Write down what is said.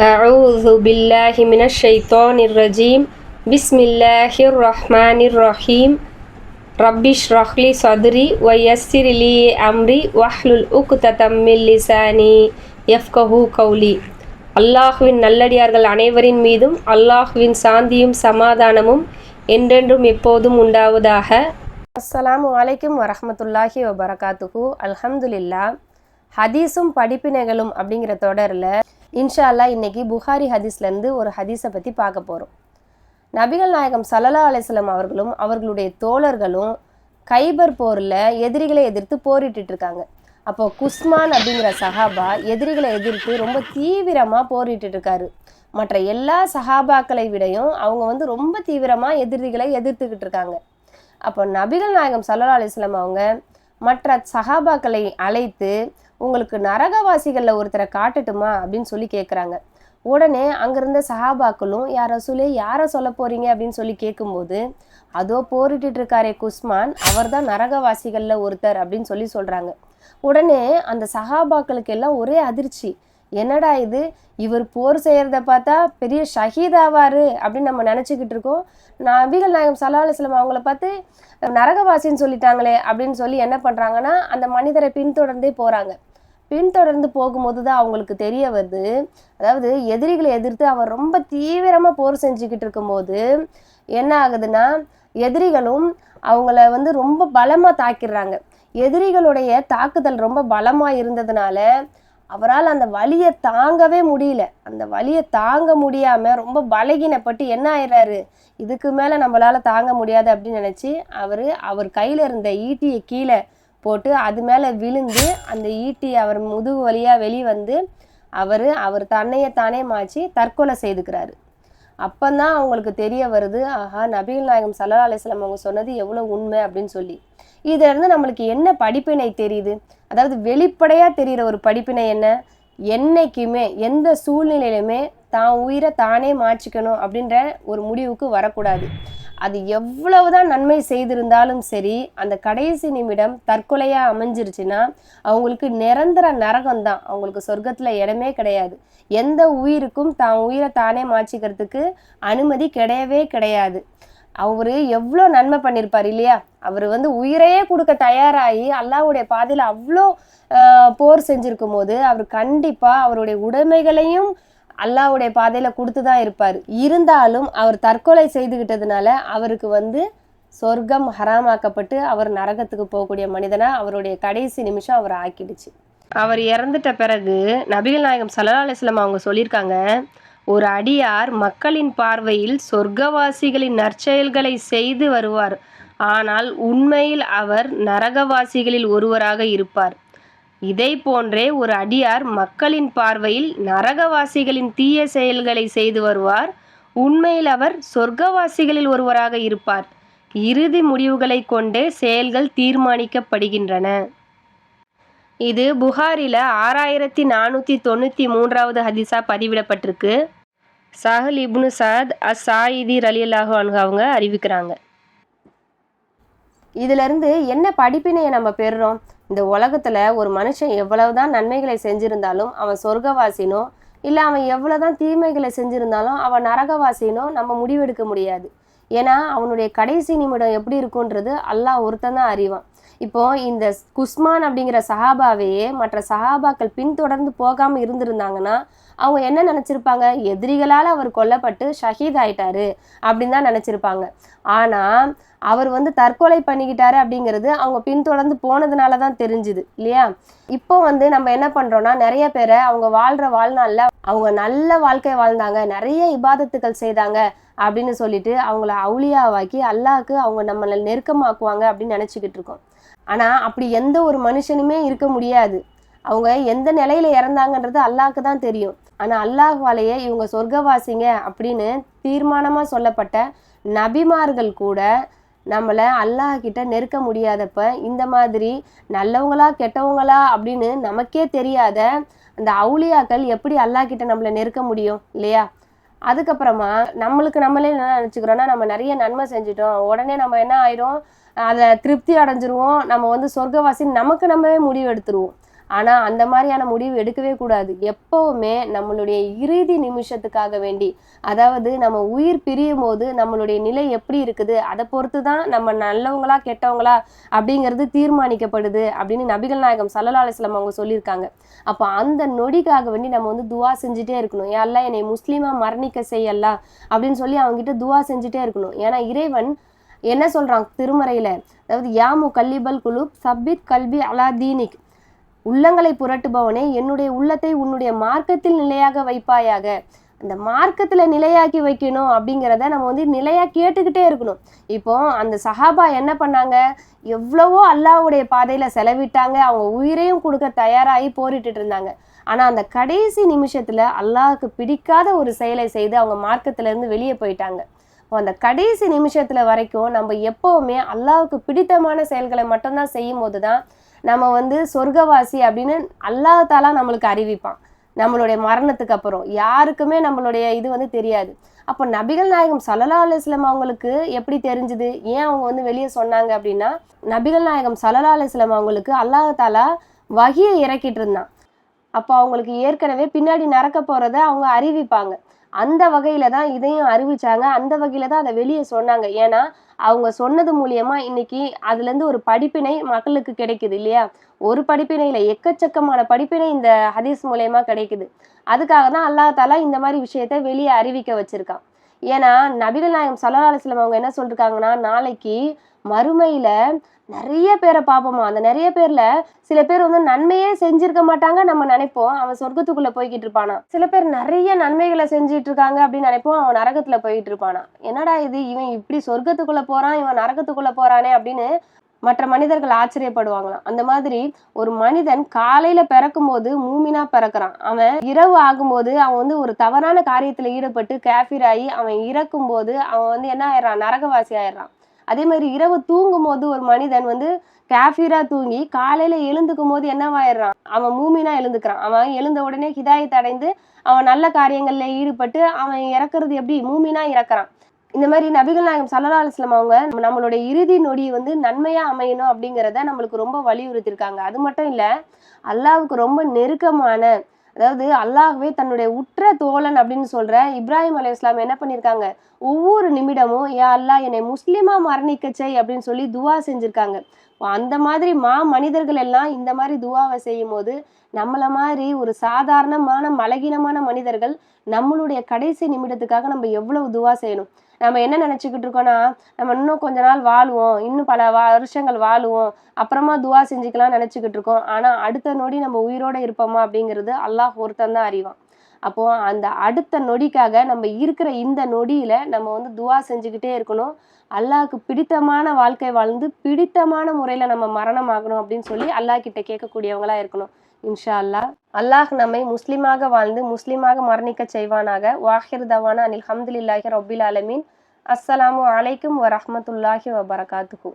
أعوذ بالله من الشيطان الرجيم بسم الله الرحمن الرحيم رب اشرح لي صدري ويسر لي أمري واحلل عقدة من لساني يفقه قولي அல்லாஹுவின் நல்லடியார்கள் அனைவரின் மீதும் அல்லாஹுவின் சாந்தியும் சமாதானமும் என்றென்றும் எப்போதும் உண்டாவதாக அஸ்ஸலாமு அலைக்கும் வரஹமத்துல்லாஹி வபரகாத்துஹு அல்ஹம்துலில்லா ஹதீஸும் படிப்பினைகளும் அப்படிங்கிற தொடரில் இன்ஷா அல்லாஹ் இன்னைக்கு புகாரி ஹதீஸ்லேருந்து ஒரு ஹதீஸை பற்றி பார்க்க போகிறோம் நபிகள் நாயகம் சல்லல்லா அலிஸ்லாம் அவர்களும் அவர்களுடைய தோழர்களும் கைபர் போரில் எதிரிகளை எதிர்த்து போரிட்டு இருக்காங்க. அப்போ குஸ்மான் அப்படிங்கிற சஹாபா எதிரிகளை எதிர்த்து ரொம்ப தீவிரமாக போரிட்டு இருக்காரு. மற்ற எல்லா சஹாபாக்களை விடையும் அவங்க வந்து ரொம்ப தீவிரமாக எதிரிகளை எதிர்த்துக்கிட்டு இருக்காங்க. அப்போ நபிகள் நாயகம் சல்லா அலிஸ்லாம் அவங்க மற்ற சஹாபாக்களை அழைத்து உங்களுக்கு நரகவாசிகளில் ஒருத்தரை காட்டட்டுமா? அப்படின்னு சொல்லி கேட்குறாங்க உடனே அங்கிருந்த சஹாபாக்களும் யார் ரசூலே யாரை சொல்ல போறீங்க? அப்படின்னு சொல்லி கேட்கும்போது அதோ போரிட்டு இருக்காரே குஸ்மான் அவர் தான் நரகவாசிகளில் ஒருத்தர் அப்படின்னு சொல்லி சொல்கிறாங்க உடனே அந்த சஹாபாக்களுக்கு எல்லாம் ஒரே அதிர்ச்சி. என்னடா இது? இவர் போர் செய்கிறத பார்த்தா பெரிய ஷஹீதாவார் அப்படின்னு நம்ம நினச்சிக்கிட்டு இருக்கோம். நபிகள் நாயகம் சல்லா அலுவலம் அவங்கள பார்த்து நரகவாசின்னு சொல்லிட்டாங்களே அப்படின்னு சொல்லி என்ன பண்ணுறாங்கன்னா அந்த மனிதரை பின்தொடர்ந்தே போகிறாங்க பின்தொடர்ந்து போகும்போது தான் அவங்களுக்கு தெரிய வருது. அதாவது எதிரிகளை எதிர்த்து அவர் ரொம்ப தீவிரமாக போர் செஞ்சுக்கிட்டு இருக்கும்போது என்ன ஆகுதுன்னா எதிரிகளும் அவங்கள வந்து ரொம்ப பலமாக தாக்கிடுறாங்க. எதிரிகளுடைய தாக்குதல் ரொம்ப பலமாக இருந்ததுனால அவரால் அந்த வலியை தாங்கவே முடியல. அந்த வலியை தாங்க முடியாமல் ரொம்ப பலகீனப்பட்டு என்ன ஆயிடுறாரு இதுக்கு மேலே நம்மளால் தாங்க முடியாது அப்படின்னு நினச்சி அவர் அவர் கையில் இருந்த ஈட்டியை கீழே போட்டு அது மேலே விழுந்து அந்த ஈட்டி அவர் முதுகு வழியாக வெளியே வந்து அவர் அவர் தன்னையை தானே மாற்றி தற்கொலை செய்துக்கிறாரு. அப்போந்தான் அவங்களுக்கு தெரிய வருது ஆஹா நபிகள் நாயகம் சல்லா அலிஸ்லாம் அவங்க சொன்னது எவ்வளோ உண்மை? அப்படின்னு சொல்லி. இதிலிருந்து நம்மளுக்கு என்ன படிப்பினை தெரியுது? அதாவது வெளிப்படையாக தெரிகிற ஒரு படிப்பினை என்ன? என்னைக்குமே எந்த சூழ்நிலையிலுமே தான் உயிரை தானே மாற்றிக்கணும் அப்படின்ற ஒரு முடிவுக்கு வரக்கூடாது. அது எவ்வளவுதான் நன்மை செய்திருந்தாலும் சரி அந்த கடைசி நிமிடம் தற்கொலையாக அமைஞ்சிருச்சுன்னா அவங்களுக்கு நிரந்தர நரகம் தான். அவங்களுக்கு சொர்க்கத்தில் இடமே கிடையாது. எந்த உயிருக்கும் தான் உயிரை தானே மாற்றிக்கிறதுக்கு அனுமதி கிடையவே கிடையாது. அவர் எவ்வளோ நன்மை பண்ணியிருப்பார் இல்லையா? அவர் வந்து உயிரையே கொடுக்க தயாராகி அல்லாவுடைய பாதையில் அவ்வளோ போர் செஞ்சுருக்கும் போது அவர் கண்டிப்பாக அவருடைய உடைமைகளையும் அல்லாவுடைய பாதையில் கொடுத்து தான் இருப்பார். இருந்தாலும் அவர் தற்கொலை செய்துக்கிட்டதுனால அவருக்கு வந்து சொர்க்கம் ஹராமாக்கப்பட்டு அவர் நரகத்துக்கு போகக்கூடிய மனிதனாக அவருடைய கடைசி நிமிஷம் அவர் ஆக்கிடுச்சு. அவர் இறந்துட்ட பிறகு நபிகள் நாயகம் சல்லா அலிஸ்லாம் அவங்க சொல்லியிருக்காங்க ஒரு அடியார் மக்களின் பார்வையில் சொர்க்கவாசிகளின் நற்செயல்களை செய்து வருவார். ஆனால் உண்மையில் அவர் நரகவாசிகளில் ஒருவராக இருப்பார். இதை போன்றே ஒரு அடியார் மக்களின் பார்வையில் நரகவாசிகளின் தீய செயல்களை செய்து வருவார். உண்மையில் அவர் சொர்க்கவாசிகளில் ஒருவராக இருப்பார். இறுதி முடிவுகளை கொண்டே செயல்கள் தீர்மானிக்கப்படுகின்றன. இது புகாரில ஆறாயிரத்தி நானூற்றி தொண்ணூற்றி மூன்றாவது ஹதீஸா பதிவிடப்பட்டிருக்கு. சஹல் இப்னு சத் அஸ் சாயிதி ரலியல்லாஹு அவங்க அறிவிக்கிறாங்க. இதிலிருந்து என்ன படிப்பினையை நம்ம பெறுறோம்? இந்த உலகத்தில் ஒரு மனுஷன் எவ்வளவுதான் நன்மைகளை செஞ்சிருந்தாலும் அவன் சொர்க்கவாசினோ இல்லை அவன் எவ்வளோதான் தீமைகளை செஞ்சிருந்தாலும் அவன் நரகவாசினோ நம்ம முடிவெடுக்க முடியாது. ஏன்னா அவனுடைய கடைசி நிமிடம் எப்படி இருக்குன்றது அல்லாஹ் ஒருத்தன் தான் அறிவான். இப்போ இந்த குஸ்மான் அப்படிங்கிற சஹாபாவையே மற்ற சஹாபாக்கள் பின்தொடர்ந்து போகாமல் இருந்திருந்தாங்கன்னா அவங்க என்ன நினச்சிருப்பாங்க? எதிரிகளால் அவர் கொல்லப்பட்டு ஷஹீத் ஆயிட்டாரு அப்படின்னு தான் நினச்சிருப்பாங்க. ஆனால் அவர் வந்து தற்கொலை பண்ணிக்கிட்டாரு அப்படிங்கிறது அவங்க பின்தொடர்ந்து போனதுனால தான் தெரிஞ்சுது இல்லையா? இப்போ வந்து நம்ம என்ன பண்ணுறோம்னா நிறைய பேரை அவங்க வாழ்கிற வாழ்நாளில் அவங்க நல்ல வாழ்க்கை வாழ்ந்தாங்க நிறைய இபாதத்துக்கள் செய்தாங்க அப்படின்னு சொல்லிட்டு அவங்கள அவுளியாவாக்கி அல்லாவுக்கு அவங்க நம்மளை நெருக்கமாக்குவாங்க அப்படின்னு நினச்சிக்கிட்டு இருக்கோம். ஆனால் அப்படி எந்த ஒரு மனுஷனுமே இருக்க முடியாது. அவங்க எந்த நிலையில இறந்தாங்கன்றது அல்லாஹ்க்கு தான் தெரியும். ஆனால் அல்லாஹ்வாலேயே இவங்க சொர்க்கவாசிங்க அப்படின்னு தீர்மானமாக சொல்லப்பட்ட நபிமார்கள் கூட நம்மளை அல்லாஹ் கிட்ட நெருக்க முடியாதப்ப இந்த மாதிரி நல்லவங்களா கெட்டவங்களா அப்படின்னு நமக்கே தெரியாத அந்த அவுளியாக்கள் எப்படி அல்லாஹ் கிட்ட நம்மளை நெருக்க முடியும் இல்லையா? அதுக்கப்புறமா நம்மளுக்கு நம்மளே என்ன நினச்சிக்கிறோன்னா நம்ம நிறைய நன்மை செஞ்சிட்டோம். உடனே நம்ம என்ன ஆயிடும் அதை திருப்தி அடைஞ்சிருவோம். நம்ம வந்து சொர்க்கவாசி நமக்கு நம்மவே முடிவு எடுத்துருவோம். ஆனால் அந்த மாதிரியான முடிவு எடுக்கவே கூடாது. எப்போவுமே நம்மளுடைய இறுதி நிமிஷத்துக்காக வேண்டி. அதாவது நம்ம உயிர் பிரியும் போது நம்மளுடைய நிலை எப்படி இருக்குது? அதை பொறுத்து தான் நம்ம நல்லவங்களா கெட்டவங்களா அப்படிங்கிறது தீர்மானிக்கப்படுது அப்படின்னு நபிகள் நாயகம் சல்லா அலிஸ்லாம் அவங்க சொல்லியிருக்காங்க. அப்போ அந்த நொடிக்காக வேண்டி நம்ம வந்து துவா செஞ்சுட்டே இருக்கணும். யாரெல்லாம் என்னை முஸ்லீமாக மரணிக்க செய்யலாம் அப்படின்னு சொல்லி அவங்ககிட்ட துவா செஞ்சுட்டே இருக்கணும். ஏன்னா இறைவன் என்ன சொல்றான் திருமறையில? அதாவது யாமு கல்லிபல் குழு சப்பித் கல்வி அலா தீனிக். உள்ளங்களை புரட்டுபவனே என்னுடைய உள்ளத்தை உன்னுடைய மார்க்கத்தில் நிலையாக வைப்பாயாக. அந்த மார்க்கத்தில் நிலையாக்கி வைக்கணும் அப்படிங்கிறத நம்ம வந்து நிலையாக கேட்டுக்கிட்டே இருக்கணும். இப்போ அந்த சஹாபா என்ன பண்ணாங்க? எவ்வளவோ அல்லாவுடைய பாதையில் செலவிட்டாங்க. அவங்க உயிரையும் கொடுக்க தயாராகி போரிட்டு இருந்தாங்க. ஆனால் அந்த கடைசி நிமிஷத்தில் அல்லாஹுக்கு பிடிக்காத ஒரு செயலை செய்து அவங்க மார்க்கத்திலேருந்து வெளியே போயிட்டாங்க. இப்போ அந்த கடைசி நிமிஷத்தில் வரைக்கும் நம்ம எப்போவுமே அல்லாவுக்கு பிடித்தமான செயல்களை மட்டும்தான் செய்யும் போது தான் நம்ம வந்து சொர்க்கவாசி அப்படின்னு அல்லாஹாலா நம்மளுக்கு அறிவிப்பான். நம்மளுடைய மரணத்துக்கு அப்புறம். யாருக்குமே நம்மளுடைய இது வந்து தெரியாது. அப்போ நபிகள் நாயகம் சல்லா அலுவலம் அவங்களுக்கு எப்படி தெரிஞ்சுது? ஏன் அவங்க வந்து வெளியே சொன்னாங்க அப்படின்னா நபிகள் நாயகம் சல்லா அலுவலம் அவங்களுக்கு அல்லாஹாலா வகியை இறக்கிட்டு இருந்தான். அப்போ அவங்களுக்கு ஏற்கனவே பின்னாடி நடக்க போகிறத அவங்க அறிவிப்பாங்க. அந்த வகையில தான் இதையும் அறிவிச்சாங்க. அந்த வகையில தான் அதை வெளியே சொன்னாங்க. ஏன்னா அவங்க சொன்னது மூலியமா இன்னைக்கு அதுலேருந்து ஒரு படிப்பினை மக்களுக்கு கிடைக்குது இல்லையா? ஒரு படிப்பினையில எக்கச்சக்கமான படிப்பினை இந்த ஹதீஸ் மூலயமா கிடைக்குது. அதுக்காக தான் அல்லா தாலா இந்த மாதிரி விஷயத்த வெளியே அறிவிக்க வச்சிருக்கான். ஏன்னா நபிகள் நாயகம் சல்லா அலுவலம் அவங்க என்ன சொல்லிருக்காங்கன்னா நாளைக்கு மறுமையில நிறைய பேரை பார்ப்போமா? அந்த நிறைய பேர்ல சில பேர் வந்து நன்மையே செஞ்சிருக்க மாட்டாங்க நம்ம நினைப்போம். அவன் சொர்க்கத்துக்குள்ள போய்கிட்டு இருப்பானா? சில பேர் நிறைய நன்மைகளை செஞ்சிட்டு இருக்காங்க அப்படின்னு நினைப்போம். அவன் நரகத்துல போயிட்டு இருப்பானா? என்னடா இது? இவன் இப்படி சொர்க்கத்துக்குள்ள போறான் இவன் நரகத்துக்குள்ள போறானே அப்படின்னு மற்ற மனிதர்கள் ஆச்சரியப்படுவாங்களாம். அந்த மாதிரி ஒரு மனிதன் காலையில பிறக்கும் போது மூமினா பிறக்கிறான். அவன் இரவு ஆகும்போது அவன் வந்து ஒரு தவறான காரியத்துல ஈடுபட்டு கேஃபிர் ஆகி அவன் இறக்கும் போது அவன் வந்து என்ன ஆயிடுறான்? நரகவாசி ஆயிடுறான். அதே மாதிரி இரவு தூங்கும் போது ஒரு மனிதன் வந்து கேஃபீரா தூங்கி காலையில எழுந்துக்கும் போது என்னவாயிடுறான்? அவன் மூமினா எழுந்துக்கிறான். அவன் எழுந்த உடனே ஹிதாயத் அடைந்து அவன் நல்ல காரியங்கள்ல ஈடுபட்டு அவன் இறக்குறது எப்படி? மூமினா இறக்குறான். இந்த மாதிரி நபிகள் நாயகம் சல்லா அலுவலாம் அவங்க நம்மளுடைய இறுதி நொடி வந்து நன்மையா அமையணும் அப்படிங்கிறத நம்மளுக்கு ரொம்ப வலியுறுத்திருக்காங்க அது மட்டும் இல்ல அல்லாவுக்கு ரொம்ப நெருக்கமான அதாவது அல்லாஹ்வே தன்னுடைய உற்ற தோழன் அப்படின்னு சொல்ற இப்ராஹிம் அலி இஸ்லாம் என்ன பண்ணியிருக்காங்க ஒவ்வொரு நிமிடமும் யா அல்லாஹ் என்னை முஸ்லீமா மரணிக்க செய் அப்படின்னு சொல்லி துவா செஞ்சிருக்காங்க. அந்த மாதிரி மா மனிதர்கள் எல்லாம் இந்த மாதிரி துவாவை செய்யும் போது நம்மள மாதிரி ஒரு சாதாரணமான மலகீனமான மனிதர்கள் நம்மளுடைய கடைசி நிமிடத்துக்காக நம்ம எவ்வளவு துவா செய்யணும்? நம்ம என்ன நினச்சிக்கிட்டு இருக்கோன்னா நம்ம இன்னும் கொஞ்ச நாள் வாழுவோம் இன்னும் பல வருஷங்கள் வாழுவோம் அப்புறமா துவா செஞ்சுக்கலாம் நினச்சிக்கிட்டு இருக்கோம். ஆனால் அடுத்த நொடி நம்ம உயிரோட இருப்போமா அப்படிங்கிறது அல்லாஹ் ஒருத்தன் தான் அறிவான். அப்போ அந்த அடுத்த நொடிக்காக நம்ம இருக்கிற இந்த நொடியில நம்ம வந்து துவா செஞ்சுக்கிட்டே இருக்கணும். அல்லாஹ்க்கு பிடித்தமான வாழ்க்கை வாழ்ந்து பிடித்தமான முறையில் நம்ம மரணம் ஆகணும் அப்படின்னு சொல்லி அல்லாஹ் கிட்ட கேட்கக்கூடியவங்களா இருக்கணும். இன்ஷா அல்லாஹ் அல்லாஹ் நம்மை முஸ்லீமாக வாழ்ந்து முஸ்லீமாக மரணிக்க செய்வானாக. வாஹிர் தவானா அனில் ஹம்துலில்லாஹி ரபில் அலமீன் அஸ்ஸலாமு அலைக்கும் வரஹமத்துல்லாஹி வபரகாத்துஹூ.